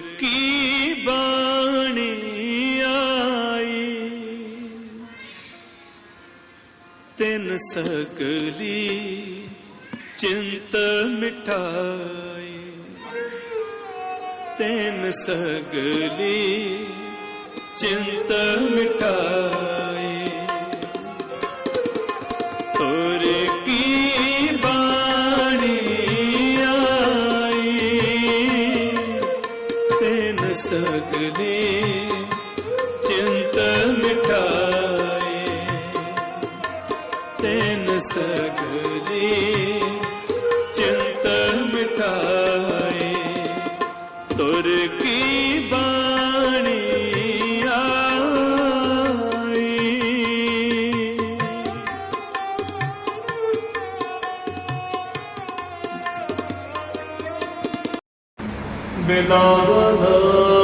ਕੀ ਬਾਣੀ ਆਈ? ਤਿੰਨ ਸਕਲੀ ਤਿੰਨ ਸਕਲੀ ਚਿੰਤ ਮਿਠਾਈ। ਤਿਨ ਸਗਲੀ ਚਿੰਤ ਮਿਟਾਈ ਤਿਨ ਸਗਲੀ ਚਿੰਤ ਮਿਟਾਈ ਤੁਰ ਕੀ ਬਾਣੀ ਆਈ ਬਿਲਾਵਲ ਮਹੱਲਾ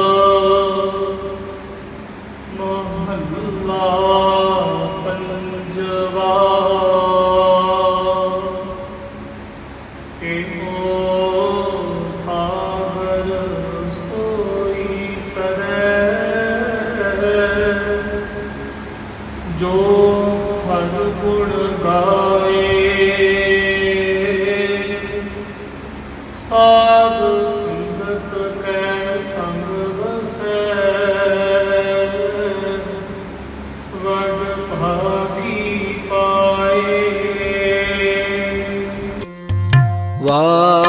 ਜੋ ਹਰ ਗੁਣ ਗਾਏ। ਸਾਧ ਸੰਗਤ ਕੈ ਸੰਗ ਵਸੈ। ਵਡ ਭਾਗੀ ਪਾਏ। ਵਾਹਿਗੁਰੂ